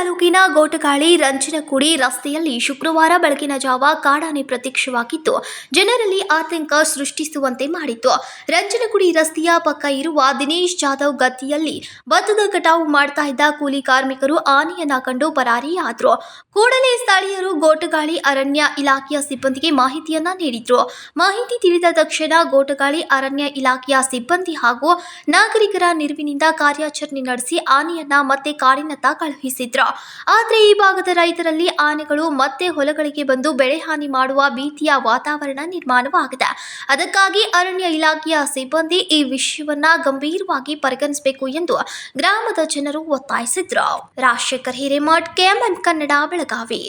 ತಾಲೂಕಿನ ಗೋಟಗಾಳಿ ರಂಜನಕುಡಿ ರಸ್ತೆಯಲ್ಲಿ ಶುಕ್ರವಾರ ಬೆಳಗಿನ ಜಾವ ಕಾಡಾನೆ ಪ್ರತ್ಯಕ್ಷವಾಗಿದ್ದು ಜನರಲ್ಲಿ ಆತಂಕ ಸೃಷ್ಟಿಸುವಂತೆ ಮಾಡಿತ್ತು. ರಂಜನಕುಡಿ ರಸ್ತೆಯ ಪಕ್ಕ ಇರುವ ದಿನೇಶ್ ಜಾಧವ್ ಗದ್ದಿಯಲ್ಲಿ ಭತ್ತದ ಕಟಾವು ಮಾಡ್ತಾ ಇದ್ದ ಕೂಲಿ ಕಾರ್ಮಿಕರು ಆನೆಯನ್ನ ಕಂಡು ಪರಾರಿಯಾದ್ರು. ಕೂಡಲೇ ಸ್ಥಳೀಯರು ಗೋಟಗಾಳಿ ಅರಣ್ಯ ಇಲಾಖೆಯ ಸಿಬ್ಬಂದಿಗೆ ಮಾಹಿತಿಯನ್ನ ನೀಡಿದ್ರು. ಮಾಹಿತಿ ತಿಳಿದ ತಕ್ಷಣ ಗೋಟಗಾಳಿ ಅರಣ್ಯ ಇಲಾಖೆಯ ಸಿಬ್ಬಂದಿ ಹಾಗೂ ನಾಗರಿಕರ ನೆರವಿನಿಂದ ಕಾರ್ಯಾಚರಣೆ ನಡೆಸಿ ಆನೆಯನ್ನ ಮತ್ತೆ ಕಾಡಿನತ್ತ ಕಳುಹಿಸಿದ್ರು. ಆದ್ರೆ ಈ ಭಾಗದ ರೈತರಲ್ಲಿ ಆನೆಗಳು ಮತ್ತೆ ಹೊಲಗಳಿಗೆ ಬಂದು ಬೆಳೆ ಹಾನಿ ಮಾಡುವ ಭೀತಿಯ ವಾತಾವರಣ ನಿರ್ಮಾಣವಾಗಿದೆ. ಅದಕ್ಕಾಗಿ ಅರಣ್ಯ ಇಲಾಖೆಯ ಸಿಬ್ಬಂದಿ ಈ ವಿಷಯವನ್ನ ಗಂಭೀರವಾಗಿ ಪರಿಗಣಿಸಬೇಕು ಎಂದು ಗ್ರಾಮದ ಜನರು ಒತ್ತಾಯಿಸಿದ್ರು. ರಾಜಶೇಖರ್ ಹಿರೇಮಠ್, ಕೆಎಂಎನ್ ಕನ್ನಡ, ಬೆಳಗಾವಿ.